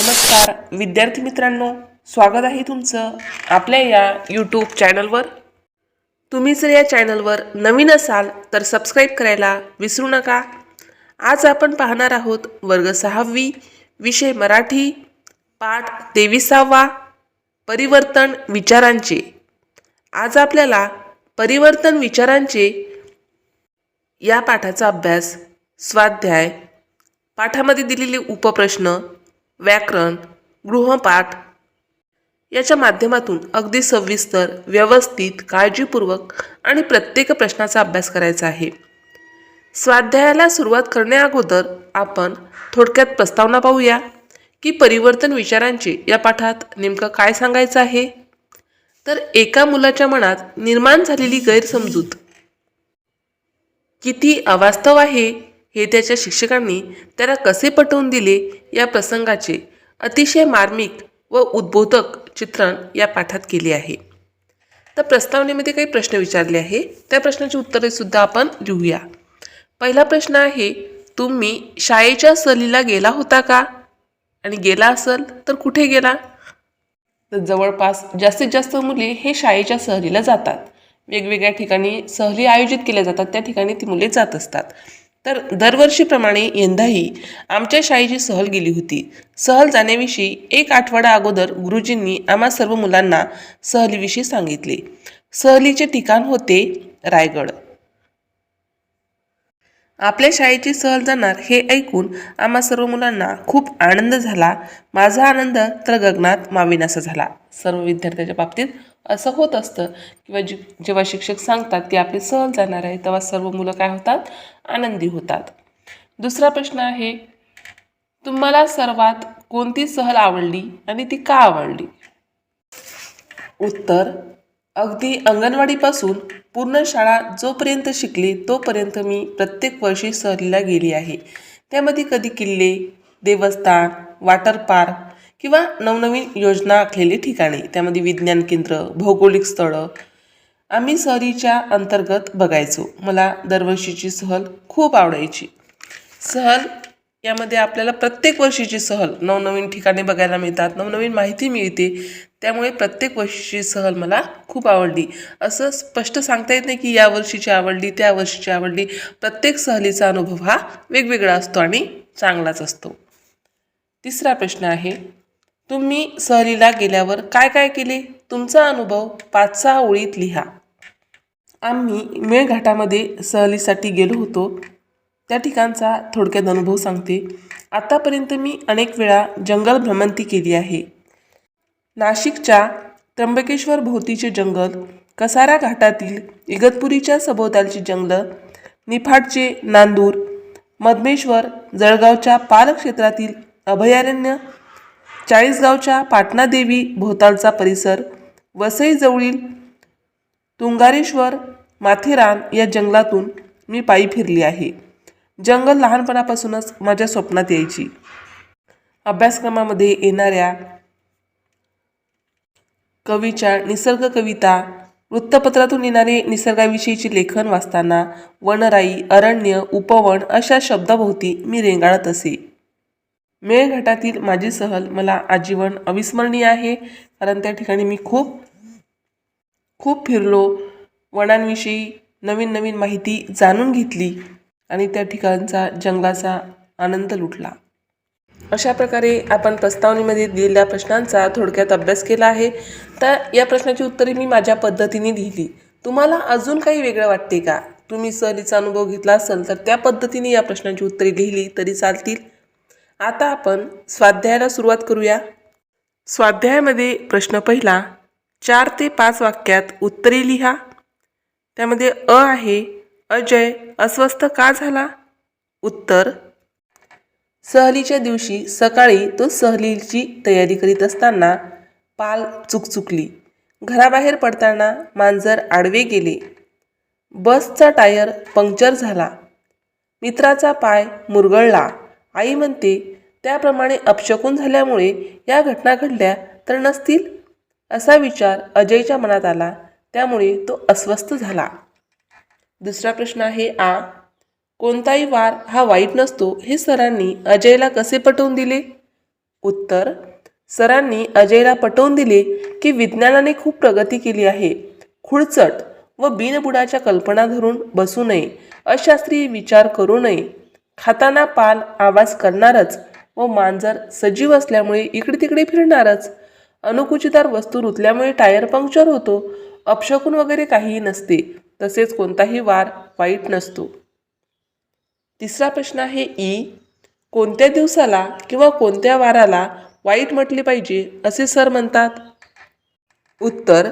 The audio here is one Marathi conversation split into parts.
नमस्कार. विद्यार्थी मित्रांनो स्वागत आहे तुमचं आपल्या या यूट्यूब चॅनलवर तुम्ही जर या चॅनलवर नवीन असाल तर सबस्क्राईब करायला विसरू नका. आज आपण पाहणार आहोत वर्ग सहावी विषय मराठी पाठ तेविसावा परिवर्तन विचारांचे. आज आपल्याला परिवर्तन विचारांचे या पाठाचा अभ्यास स्वाध्याय पाठामध्ये दिलेले उपप्रश्न व्याकरण गृहपाठ याच्या माध्यमातून अगदी सविस्तर व्यवस्थित काळजीपूर्वक आणि प्रत्येक प्रश्नाचा अभ्यास करायचा आहे. स्वाध्यायाला सुरुवात करण्याअगोदर आपण थोडक्यात प्रस्तावना पाहूया की परिवर्तन विचारांचे या पाठात नेमकं काय सांगायचं आहे? तर एका मुलाच्या मनात निर्माण झालेली गैरसमजूत. किती अवास्तव आहे? हे त्याच्या शिक्षकांनी त्याला कसे पटवून दिले या प्रसंगाचे अतिशय मार्मिक व उद्बोधक चित्रण या पाठात केले आहे. तर प्रस्तावनेमध्ये काही प्रश्न विचारले आहे. त्या प्रश्नाची उत्तरे सुद्धा आपण लिहूया. पहिला प्रश्न आहे तुम्ही शाळेच्या सहलीला गेला होता का? आणि गेला असेल तर कुठे गेला? तर जवळपास जास्तीत जास्त मुले हे शाळेच्या सहलीला जातात. वेगवेगळ्या ठिकाणी सहली आयोजित केल्या जातात. त्या ठिकाणी ती मुले जात असतात. तर दरवर्षीप्रमाणे यंदाही आमच्या शाळेची सहल गेली होती. सहल जाण्याविषयी एक आठवडा अगोदर गुरुजींनी आम्हा सर्व मुलांना सहलीविषयी सांगितले. सहलीचे ठिकाण होते रायगड. आपल्या शाळेची सहल जाणार हे ऐकून आम्हा सर्व मुलांना खूप आनंद झाला. माझा आनंद तर गगनात माविनासा झाला. सर्व विद्यार्थ्यांच्या बाबतीत असं होत असतं. किंवा जे जेव्हा शिक्षक सांगतात की आपली सहल जाणार आहे तेव्हा सर्व मुलं काय होतात? आनंदी होतात. दुसरा प्रश्न आहे तुम्हाला सर्वात कोणती सहल आवडली आणि ती का आवडली? उत्तर अगदी अंगणवाडीपासून पूर्ण शाळा जोपर्यंत शिकली तोपर्यंत मी प्रत्येक वर्षी सहलीला गेली आहे. त्यामध्ये कधी किल्ले देवस्थान वॉटर पार्क किंवा नवनवीन योजना आखलेली ठिकाणे त्यामध्ये विज्ञान केंद्र भौगोलिक स्थळं आम्ही सहलीच्या अंतर्गत बघायचो. मला दरवर्षीची सहल खूप आवडायची. सहल यामध्ये आपल्याला प्रत्येक वर्षीची सहल नवनवीन ठिकाणे बघायला मिळतात नवनवीन माहिती मिळते. त्यामुळे प्रत्येक वर्षीची सहल मला खूप आवडली. असं स्पष्ट सांगता येत नाही की या वर्षीची आवडली त्या वर्षीची आवडली. प्रत्येक सहलीचा अनुभव हा वेगवेगळा असतो आणि चांगलाच असतो. तिसरा प्रश्न आहे तुम्ही सहलीला गेल्यावर काय काय केले? तुमचा अनुभव पाच सहा ओळीत लिहा. आम्ही मेळघाटामध्ये सहलीसाठी गेलो होतो. त्या ठिकाणचा थोडक्यात अनुभव सांगते. आतापर्यंत मी अनेक वेळा जंगल भ्रमंती केली आहे. नाशिकच्या त्र्यंबकेश्वर भोवतीचे जंगल कसारा घाटातील इगतपुरीच्या सभोवतालची जंगलं निफाडचे नांदूर मधमेश्वर जळगावच्या पालक्षेत्रातील अभयारण्य चाळीसगावच्या पाटणादेवी भोवतालचा परिसर वसईजवळील तुंगारेश्वर माथेरान या जंगलातून मी पायी फिरली आहे. जंगल लहानपणापासूनच माझ्या स्वप्नात यायची. अभ्यासक्रमामध्ये येणाऱ्या कवीच्या निसर्ग कविता वृत्तपत्रातून येणारे निसर्गाविषयीचे लेखन वाचताना वनराई अरण्य उपवन अशा शब्दाभोवती मी रेंगाळत असे. मेळघाटातील माझी सहल मला आजीवन अविस्मरणीय आहे. कारण त्या ठिकाणी मी खूप खूप फिरलो. वनांविषयी नवीन नवीन माहिती जाणून घेतली आणि त्या ठिकाणचा जंगलाचा आनंद लुटला. अशा प्रकारे आपण प्रस्तावनेमध्ये दिलेल्या प्रश्नांचा थोडक्यात अभ्यास केला आहे. तर या प्रश्नाची उत्तरे मी माझ्या पद्धतीने लिहिली. तुम्हाला अजून काही वेगळं वाटते का? तुम्ही सहलीचा अनुभव घेतला असेल तर त्या पद्धतीने या प्रश्नांची उत्तरे लिहिली तरी चालतील. आता आपण स्वाध्यायाला सुरुवात करूया. स्वाध्यायामध्ये प्रश्न पहिला चार ते पाच वाक्यात उत्तरे लिहा. त्यामध्ये अ आहे अजय अस्वस्थ का झाला? उत्तर सहलीच्या दिवशी सकाळी तो सहलीची तयारी करीत असताना पाल चुकचुकली. घराबाहेर पडताना मांजर आडवे गेले. बसचा टायर पंक्चर झाला. मित्राचा पाय मुरगळला. आई म्हणते त्याप्रमाणे अपशकून झाल्यामुळे या घटना घडल्या तर नसतील? असा विचार अजयच्या मनात आला. त्यामुळे तो अस्वस्थ झाला. दुसरा प्रश्न आहे आ कोणताही वार हा वाईट नसतो हे सरांनी अजयला कसे पटवून दिले? उत्तर सरांनी अजयला पटवून दिले की विज्ञानाने खूप प्रगती केली आहे. खुळचट व बिनबुडाच्या कल्पना धरून बसू नये. अशास्त्रीय विचार करू नये. खाताना पाल आवाज करणारच व मांजर सजीव असल्यामुळे इकडे तिकडे फिरणारच. अनुकुचितार वस्तू रुतल्यामुळे टायर पंक्चर होतो. अपशकून वगैरे काहीही नसते. तसेच कोणताही वार वाईट नसतो. तिसरा प्रश्न आहे ई. कोणत्या दिवसाला किंवा कोणत्या वाराला वाईट म्हटले पाहिजे असे सर म्हणतात? उत्तर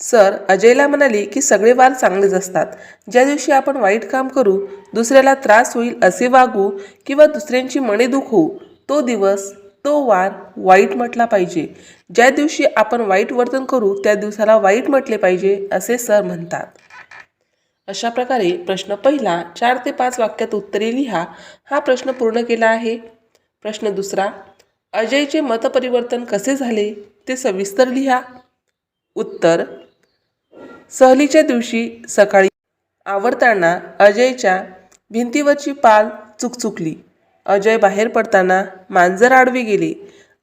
सर अजयला म्हणाले की सगळे वार चांगलेच असतात. ज्या दिवशी आपण वाईट काम करू दुसऱ्याला त्रास होईल असे वागू किंवा दुसऱ्यांची मने दुखवू तो दिवस तो वार वाईट म्हटला पाहिजे. ज्या दिवशी आपण वाईट वर्तन करू त्या दिवसाला वाईट म्हटले पाहिजे असे सर म्हणतात. अशा प्रकारे प्रश्न पहिला चार ते पाच वाक्यात उत्तरे लिहा. हा प्रश्न पूर्ण केला आहे. प्रश्न दुसरा अजयचे मतपरिवर्तन कसे झाले ते सविस्तर लिहा. उत्तर. सहलीच्या दिवशी सकाळी आवडताना अजयच्या भिंतीवरची पाल चुकचुकली. अजय बाहेर पडताना मांजर आडवी गेले.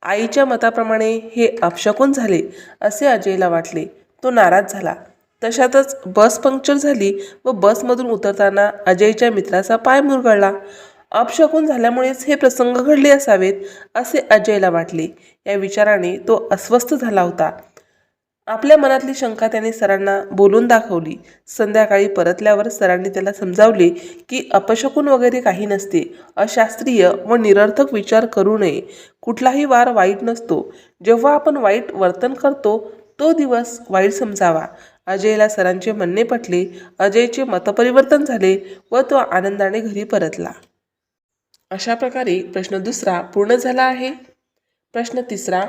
आईच्या मताप्रमाणे हे अपशकून झाले असे अजयला वाटले. तो नाराज झाला. तशातच बस पंक्चर झाली व बसमधून उतरताना अजयच्या मित्राचा पाय मुरगळला. अपशकून झाल्यामुळेच हे प्रसंग घडले असावेत असे अजयला वाटले. या विचाराने तो अस्वस्थ झाला होता. आपल्या मनातली शंका त्याने सरांना बोलून दाखवली. संध्याकाळी परतल्यावर सरांनी त्याला समजावले की अपशकून वगैरे काही नसते. अशास्त्रीय व निरर्थक विचार करू नये. कुठलाही वार वाईट नसतो. जेव्हा आपण वाईट वर्तन करतो तो दिवस वाईट समजावा. अजयला सरांचे म्हणणे पटले. अजयचे मतपरिवर्तन झाले व तो आनंदाने घरी परतला. अशा प्रकारे प्रश्न दुसरा पूर्ण झाला आहे. प्रश्न तिसरा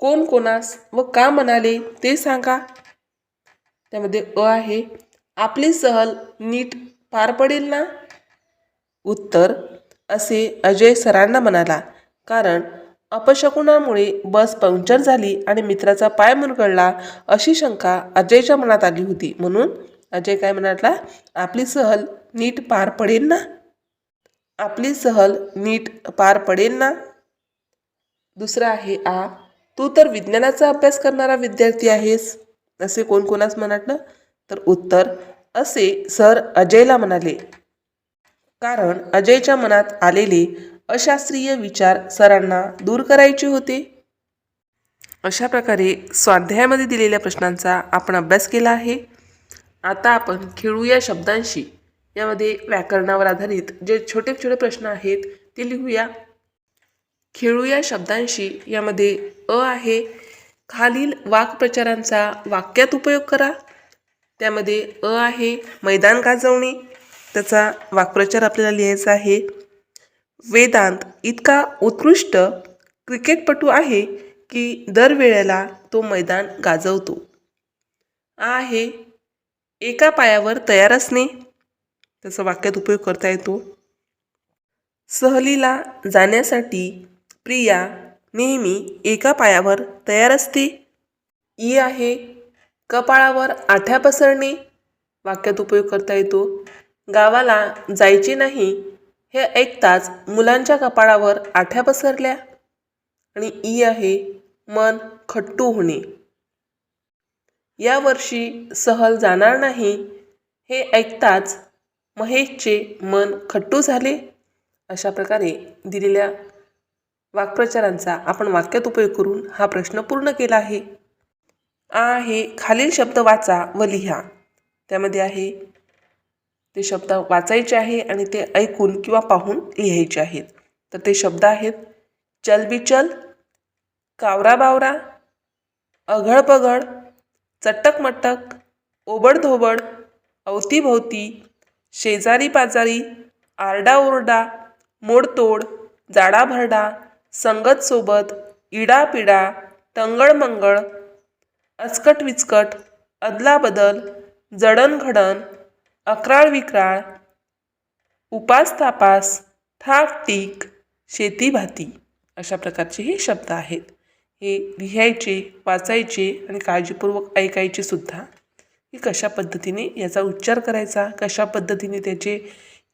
कोण कोणास व का म्हणाले ते सांगा. त्यामध्ये अ आहे आपली सहल नीट पार पडेल ना? उत्तर असे अजय सरांना म्हणाला. कारण अपशकुनामुळे बस पंक्चर झाली आणि मित्राचा पाय मुरगळला अशी शंका अजयच्या मनात आली होती. म्हणून अजय काय म्हणाला आपली सहल नीट पार पडेल ना? आपली सहल नीट पार पडेल ना? दुसरं आहे आ तू तर विज्ञानाचा अभ्यास करणारा विद्यार्थी आहेस. असे कोण कोणास तर उत्तर असे सर अजयला म्हणाले. कारण अजयच्या मनात आलेले अशास्त्रीय विचार सरांना दूर करायचे होते. अशा प्रकारे स्वाध्यायामध्ये दिलेल्या प्रश्नांचा आपण अभ्यास केला आहे. आता आपण खेळूया शब्दांशी. यामध्ये व्याकरणावर आधारित जे छोटे छोटे प्रश्न आहेत ते लिहूया. खेळूया शब्दांशी. यामध्ये अ आहे. खालील वाक्प्रचारांचा वाक्यात उपयोग करा. त्यामध्ये अ आहे मैदान गाजवणे. त्याचा वाक्प्रचार आपल्याला लिहायचा आहे. वेदांत इतका उत्कृष्ट क्रिकेटपटू आहे की दरवेळेला तो मैदान गाजवतो. आ आहे एका पायावर तयार असणे. त्याचा वाक्यात उपयोग करता येतो. सहलीला जाण्यासाठी प्रिया नेहमी एका पायावर तयार असते. ई आहे कपाळावर आठ्या पसरणे. वाक्यात उपयोग करता येतो. गावाला जायचे नाही हे ऐकताच मुलांच्या कपाळावर आठ्या पसरल्या. आणि ई आहे मन खट्टू होणे. यावर्षी सहल जाणार नाही हे ऐकताच महेशचे मन खट्टू झाले. अशा प्रकारे दिलेल्या वाक्प्रचारांचा आपण वाक्यात उपयोग करून हा प्रश्न पूर्ण केला आहे. आ आहे खालील शब्द वाचा व लिहा. त्यामध्ये आहे ते शब्द वाचायचे आहे आणि ते ऐकून किंवा पाहून लिहायचे आहेत. तर ते शब्द आहेत चलबिचल कावरा बावरा अघडपघड चट्टकमट्टक ओबडधोबड अवतीभोवती शेजारी पाजारी आरडाओरडा मोडतोड जाडाभरडा संगतसोबत इडापिडा टंगळमंगळ अचकट विचकट अदलाबदल जडणघडण अकराळ विक्राळ उपास तापास थाक टीक शेतीभाती अशा प्रकारचे हे शब्द आहेत. हे लिहायचे वाचायचे आणि काळजीपूर्वक ऐकायचे सुद्धा की कशा पद्धतीने याचा उच्चार करायचा कशा पद्धतीने त्याचे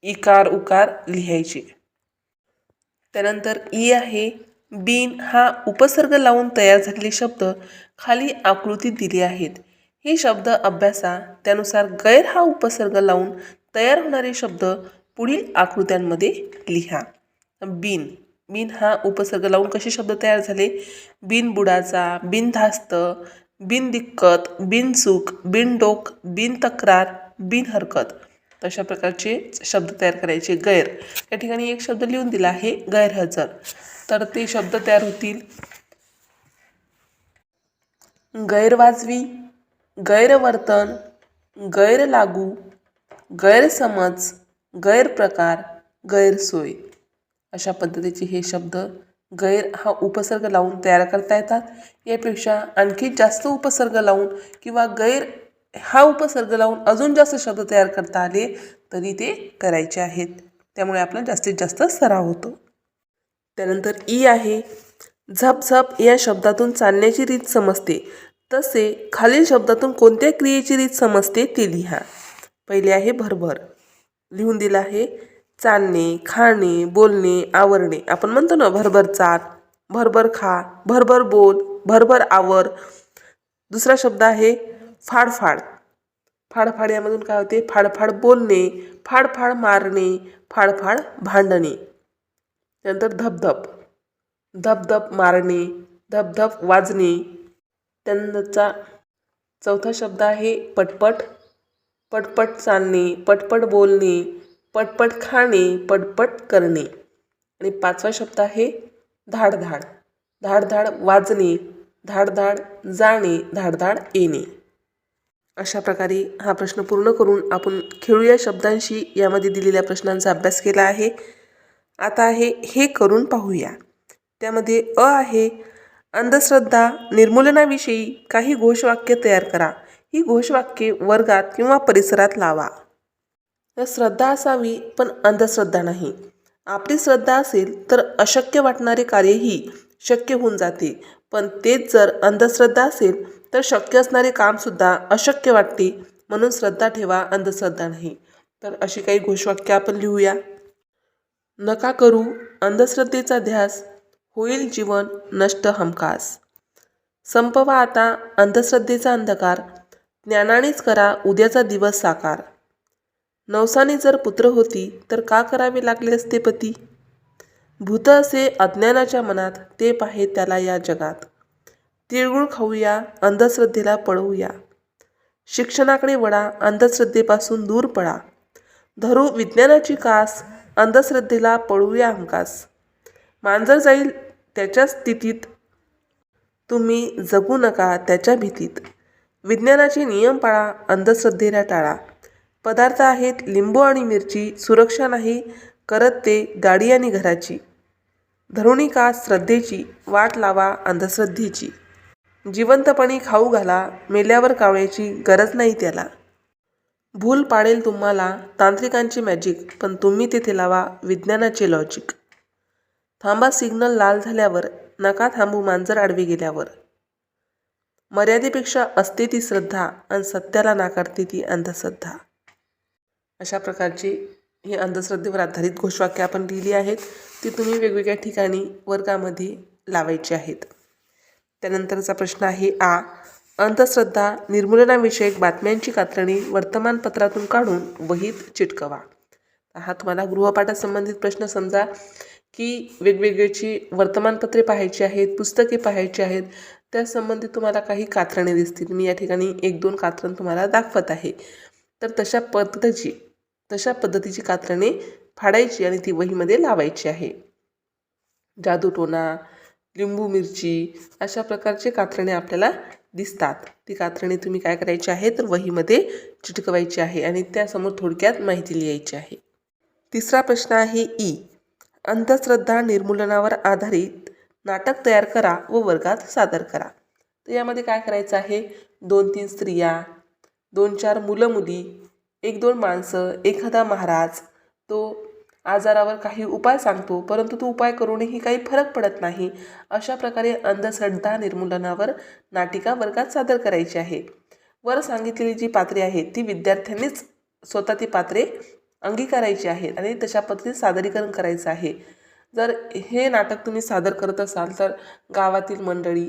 इकार उकार लिहायचे? त्यानंतर ई आहे. बिन हा उपसर्ग लावून तयार झालेले शब्द खाली आकृतीत दिले आहेत. हे शब्द अभ्यासा. त्यानुसार गैर हा उपसर्ग लावून तयार होणारे शब्द पुढील आकृत्यांमध्ये लिहा. बिन. बिन हा उपसर्ग लावून कसे शब्द तयार झाले? बिन बुडाचा बिनधास्त बिन दिक्कत बिन बिन डोक बिन तक्रार बिन हरकत. अशा प्रकारचे शब्द तयार करायचे. गैर. या ठिकाणी एक शब्द लिहून दिला आहे गैरहजर. तर ते शब्द तयार होतील. गैरवाजवी गैरवर्तन गैरलागू गैरसमज गैरप्रकार गैरसोय. अशा पद्धतीचे हे शब्द गैर हा उपसर्ग लावून तयार करता येतात. यापेक्षा आणखी जास्त उपसर्ग लावून किंवा गैर हा उपसर्ग लावून अजून जास्त शब्द तयार करता आले तरी ते करायचे आहेत. त्यामुळे आपला जास्तीत जास्त सराव होतो. त्यानंतर ई आहे. झपझप या शब्दातून चालण्याची रीत समजते. तसे खालील शब्दातून कोणत्या क्रियेची रीत समजते ते लिहा. पहिले आहे भरभर. लिहून दिलं आहे चालणे खाणे बोलणे आवरणे. आपण म्हणतो ना भरभर चाल भरभर खा भरभर बोल भरभर आवर. दुसरा शब्द आहे फाडफाड. फाडफाड यामधून काय होते? फाडफाड बोलणे फाडफाड मारणे फाडफाड भांडणे. त्यानंतर धबधब. धबधब मारणे धबधब वाजणे. त्यांचा चौथा शब्द आहे पटपट. पटपट चालणे पटपट बोलणे पटपट खाणे पटपट करणे. आणि पाचवा शब्द आहे धाडधाड. धाडधाड वाजणे धाडधाड जाणे धाडधाड येणे. अशा प्रकारे हा प्रश्न पूर्ण करून आपण खेळूया शब्दांशी. यामध्ये दिलेल्या प्रश्नांचा अभ्यास केला आहे. आता आहे हे करून पाहूया. त्यामध्ये अ आहे अंधश्रद्धा निर्मूलनाविषयी काही घोषवाक्य तयार करा. ही घोषवाक्ये वर्गात किंवा परिसरात लावा. तर श्रद्धा असावी पण अंधश्रद्धा नाही. आपली श्रद्धा असेल तर अशक्य वाटणारे कार्यही शक्य होऊन जाते. पण तेच जर अंधश्रद्धा असेल तर शक्य असणारे कामसुद्धा अशक्य वाटते. म्हणून श्रद्धा ठेवा अंधश्रद्धा नाही. तर अशी काही घोषवाक्य आपण लिहूया. नका करू अंधश्रद्धेचा ध्यास. होईल जीवन नष्ट हमखास. संपवा आता अंधश्रद्धेचा अंधकार. ज्ञानानेच करा उद्याचा दिवस साकार. नवसाने जर पुत्र होती तर का करावे लागले असते पती? भूत असे अज्ञानाच्या मनात ते पाहे त्याला या जगात. तिळगुळ खाऊया अंधश्रद्धेला पळवूया. शिक्षणाकडे वळा अंधश्रद्धेपासून दूर पळा. धरू विज्ञानाची कास अंधश्रद्धेला पळवूया हमकास मांजर जाईल त्याच्या स्थितीत. तुम्ही जगू नका त्याच्या भीतीत. विज्ञानाचे नियम पाळा अंधश्रद्धेला टाळा. पदार्थ आहेत लिंबू आणि मिरची सुरक्षा नाही करत ते गाडी आणि घराची. धरुणी का श्रद्धेची वाट लावा अंधश्रद्धेची. जिवंतपणी खाऊ घाला मेल्यावर कावळ्याची गरज नाही त्याला. भूल पाडेल तुम्हाला तांत्रिकांची मॅजिक पण तुम्ही तेथे लावा विज्ञानाचे लॉजिक थांबा सिग्नल लाल झाल्यावर नका थांबू मांजर आडवी गेल्यावर. मर्यादेपेक्षा असते ती श्रद्धा आणि सत्याला नाकारते ती अंधश्रद्धा. अशा प्रकारची ही अंधश्रद्धेवर आधारित घोषवाक्य आपण लिहिली आहेत. ती तुम्ही वेगवेगळ्या ठिकाणी वर्गामध्ये लावायची आहेत. त्यानंतरचा प्रश्न आहे आ. अंधश्रद्धा निर्मूलनाविषयक बातम्यांची कातरणी वर्तमानपत्रातून काढून वहीत चिटकवा. हा तुम्हाला गृहपाठासंबंधित प्रश्न समजा की वेगवेगळीची वर्तमानपत्रे पाहायची आहेत पुस्तके पाहायची आहेत. त्यासंबंधी तुम्हाला काही कात्रणे दिसतील. मी या ठिकाणी एक दोन कात्रण तुम्हाला दाखवत आहे. तर तशा पद्धतीची तशा पद्धतीची कात्रणे फाडायची आणि ती वहीमध्ये लावायची आहे. जादूटोना लिंबू मिरची अशा प्रकारचे कात्रणे आपल्याला दिसतात. ती कात्रणे तुम्ही काय करायची आहे तर वहीमध्ये चिटकवायची आहे आणि त्यासमोर थोडक्यात माहिती लिहायची आहे. तिसरा प्रश्न आहे ई. अंधश्रद्धा निर्मूलनावर आधारित नाटक तयार करा व वर्गात सादर करा. तर यामध्ये काय करायचं आहे? दोन तीन स्त्रिया दोन चार मुलं मुली एक दोन माणसं एखादा महाराज तो आजारावर काही उपाय सांगतो परंतु तो उपाय करूनही काही फरक पडत नाही अशा प्रकारे अंधश्रद्धा निर्मूलनावर नाटिका वर्गात सादर करायची आहे. वर सांगितलेली जी पात्रे आहेत ती विद्यार्थ्यांनीच स्वतः ती पात्रे अंगीकारायची आहेत आणि तशा पद्धतीने सादरीकरण करायचं आहे. जर हे नाटक तुम्ही सादर करत असाल तर गावातील मंडळी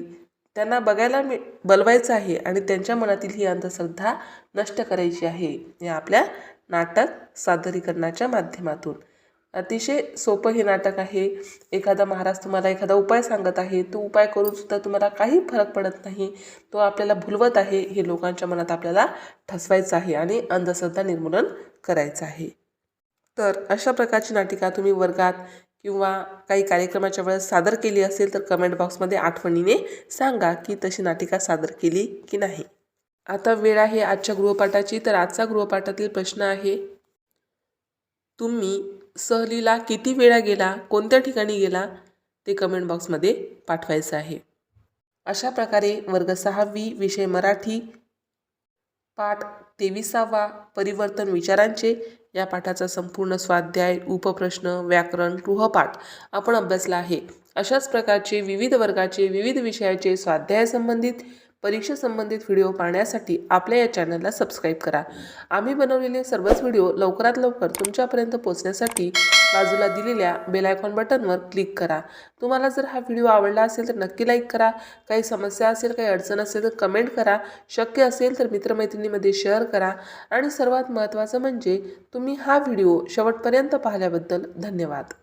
त्यांना बघायला मी बोलवायचं आहे आणि त्यांच्या मनातील ही अंधश्रद्धा नष्ट करायची आहे या आपल्या नाटक सादरीकरणाच्या माध्यमातून. अतिशय सोपं हे नाटक आहे. एखादा महाराज तुम्हाला एखादा उपाय सांगत आहे तो उपाय करूनसुद्धा तुम्हाला काही फरक पडत नाही. तो आपल्याला भुलवत आहे हे लोकांच्या मनात आपल्याला ठसवायचं आहे आणि अंधश्रद्धा निर्मूलन करायचं आहे. तर अशा प्रकारची नाटिका तुम्ही वर्गात किंवा काही कार्यक्रमाच्या वेळेस सादर केली असेल तर कमेंट बॉक्समध्ये आठवणीने सांगा की तशी नाटिका सादर केली की नाही. आता वेळ आहे आजच्या गृहपाठाची तर आजचा गृहपाठातील प्रश्न आहे तुम्ही सहलीला किती वेळा गेला कोणत्या ठिकाणी गेला ते कमेंट बॉक्समध्ये पाठवायचं आहे. अशा प्रकारे वर्ग सहावी विषय मराठी पाठ तेविसावा परिवर्तन विचारांचे या पाठाचा संपूर्ण स्वाध्याय उपप्रश्न व्याकरण गृहपाठ आपण अभ्यासला आहे. अशाच प्रकारचे विविध वर्गाचे विविध विषयाचे स्वाध्याय संबंधित परीक्षा संबंधित व्हिडिओ पाहण्यासाठी आपल्या या चॅनलला सबस्क्राईब करा. आम्ही बनवलेले सर्वच व्हिडिओ लवकरात लवकर तुमच्यापर्यंत पोहोचण्यासाठी बाजूला दिलेल्या बेलायकॉन बटनवर क्लिक करा. तुम्हाला जर हा व्हिडिओ आवडला असेल तर नक्की लाईक करा. काही समस्या असेल काही अडचण असेल तर कमेंट करा. शक्य असेल तर मित्रमैत्रिणीमध्ये शेअर करा. आणि सर्वात महत्त्वाचं म्हणजे तुम्ही हा व्हिडिओ शेवटपर्यंत पाहिल्याबद्दल धन्यवाद.